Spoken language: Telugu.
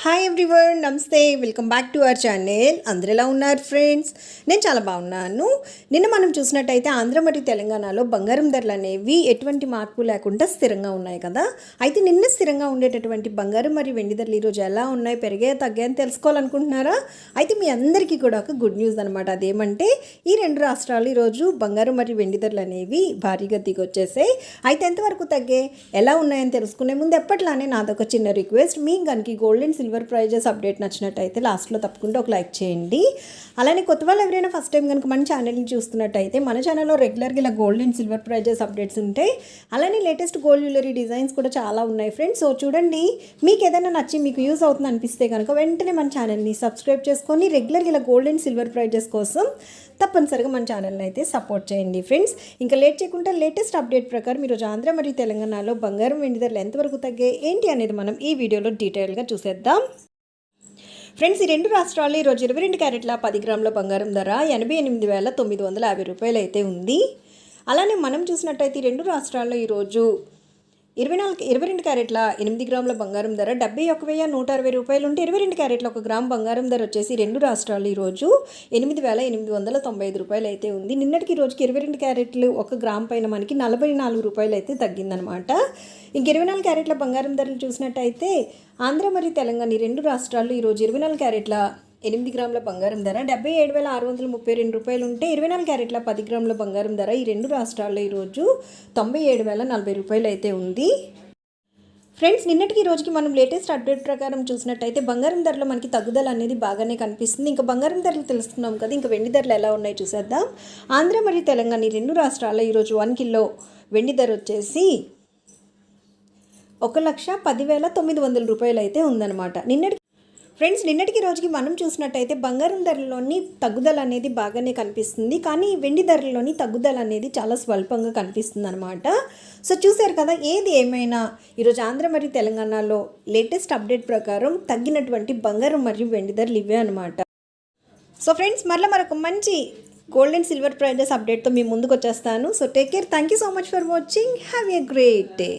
హాయ్ ఎవ్రీవన్ నమస్తే. Welcome back to our channel అందరు ఎలా ఉన్నారు ఫ్రెండ్స్ నేను చాలా బాగున్నాను. నిన్న మనం చూసినట్టయితే ఆంధ్ర మరియు తెలంగాణలో బంగారం ధరలు అనేవి ఎటువంటి మార్పు లేకుండా స్థిరంగా ఉన్నాయి కదా? అయితే నిన్న స్థిరంగా ఉండేటటువంటి బంగారం మరియు వెండి ధరలు ఈరోజు ఎలా ఉన్నాయి? పెరిగే తగ్గాయని తెలుసుకోవాలనుకుంటున్నారా? అయితే మీ అందరికీ కూడా ఒక గుడ్ న్యూస్ అనమాట అదేమంటే ఈ రెండు రాష్ట్రాలు ఈరోజు బంగారం మరియు వెండి ధరలు అనేవి భారీగా దిగొచ్చేసాయి. అయితే ఎంతవరకు తగ్గే ఎలా ఉన్నాయని తెలుసుకునే ముందు ఎప్పట్లానే నాదొక చిన్న రిక్వెస్ట్ మీ గనికి gold and silver prizes update నచ్చినట్టయితే లాస్ట్లో తప్పకుండా ఒక లైక్ చేయండి. అలానే కొత్త వాళ్ళు ఎవరైనా ఫస్ట్ టైం కనుక మన ఛానల్ని చూస్తున్నట్టయితే మన ఛానల్లో రెగ్యులర్గా ఇలా gold and silver prizes updates ఉంటాయి అలానే లేటెస్ట్ గోల్డ్ జ్యువెలరీ డిజైన్స్ కూడా చాలా ఉన్నాయి ఫ్రెండ్స్ సో చూడండి మీకు ఏదైనా నచ్చి మీకు యూస్ అవుతుంది అనిపిస్తే కనుక వెంటనే మన ఛానల్ని సబ్స్క్రైబ్ చేసుకొని రెగ్యులర్గా ఇలా గోల్డ్ అండ్ సిల్వర్ ప్రైజెస్ కోసం తప్పనిసరిగా మన ఛానల్ని అయితే సపోర్ట్ చేయండి ఫ్రెండ్స్ ఇంకా లేట్ చేయకుండా లేటెస్ట్ అప్డేట్ ప్రకారం ఈరోజు ఆంధ్ర మరియు తెలంగాణలో బంగారం వెండి ధరలు ఎంతవరకు తగ్గాయి ఏంటి అనేది మనం ఈ వీడియోలో డీటెయిల్గా చూసేద్దాం. ఫ్రెండ్స్ ఈ రెండు రాష్ట్రాల్లో ఈరోజు ఇరవై రెండు క్యారెట్ల పది గ్రాముల బంగారం ధర ఎనభై ఎనిమిది వేల తొమ్మిది వందల యాభై రూపాయలు అయితే ఉంది. అలానే మనం చూసినట్టయితే ఈ రెండు రాష్ట్రాల్లో ఈరోజు ఇరవై నాలుగు ఇరవై రెండు క్యారెట్ల ఎనిమిది గ్రాముల బంగారం ధర డెబ్బై ఒక వెయ్యి నూట అరవై రూపాయలు ఉంటే ఇరవై రెండు క్యారెట్ల ఒక గ్రామ్ బంగారం ధర వచ్చేసి రెండు రాష్ట్రాలు ఈరోజు ఎనిమిది వేల ఎనిమిది వందల తొంభై ఐదు రూపాయలు అయితే ఉంది. నిన్నటికి రోజుకి ఇరవై రెండు క్యారెట్లు ఒక గ్రామ్ పైన మనకి నలభై నాలుగు రూపాయలు అయితే తగ్గిందనమాట ఇంక ఇరవై నాలుగు క్యారెట్ల బంగారం ధరలు చూసినట్టయితే ఆంధ్ర మరియు తెలంగాణ ఈ రెండు రాష్ట్రాల్లో ఈరోజు ఇరవై నాలుగు క్యారెట్ల ఎనిమిది గ్రాముల బంగారం ధర డెబ్బై ఏడు వేల ఆరు వందల ముప్పై రెండు రూపాయలు ఉంటే ఇరవై నాలుగు క్యారెట్ల పది గ్రాముల బంగారం ధర ఈ రెండు రాష్ట్రాల్లో ఈరోజు తొంభై ఏడు వేల నలభై రూపాయలు అయితే ఉంది. ఫ్రెండ్స్ నిన్నటికి ఈ రోజుకి మనం లేటెస్ట్ అప్డేట్ ప్రకారం చూసినట్టయితే బంగారం ధరలో మనకి తగ్గుదల అనేది బాగానే కనిపిస్తుంది. ఇంకా బంగారం ధరలు తెలుసుకున్నాం కదా ఇంకా వెండి ధరలు ఎలా ఉన్నాయి చూసేద్దాం. ఆంధ్ర మరియు తెలంగాణ ఈ రెండు రాష్ట్రాల్లో ఈరోజు వన్ కిలో వెండి ధర వచ్చేసి ఒక లక్ష పదివేల తొమ్మిది వందల రూపాయలు అయితే ఉందన్నమాట. నిన్నటి ఫ్రెండ్స్ నిన్నటికి రోజుకి మనం చూసినట్టయితే బంగారం ధరలోని తగ్గుదల అనేది బాగానే కనిపిస్తుంది. కానీ వెండి ధరలోని తగ్గుదల అనేది చాలా స్వల్పంగా కనిపిస్తుంది అనమాట సో చూశారు కదా ఏది ఏమైనా ఈరోజు ఆంధ్ర మరియు తెలంగాణలో లేటెస్ట్ అప్డేట్ ప్రకారం తగ్గినటువంటి బంగారం మరియు వెండి ధరలు ఇవే అనమాట సో ఫ్రెండ్స్ మరలా మరొక మంచి గోల్డ్ అండ్ సిల్వర్ ప్రైజెస్ అప్డేట్తో మీ ముందుకు వచ్చేస్తాను. So take care thank you so much for watching have a great day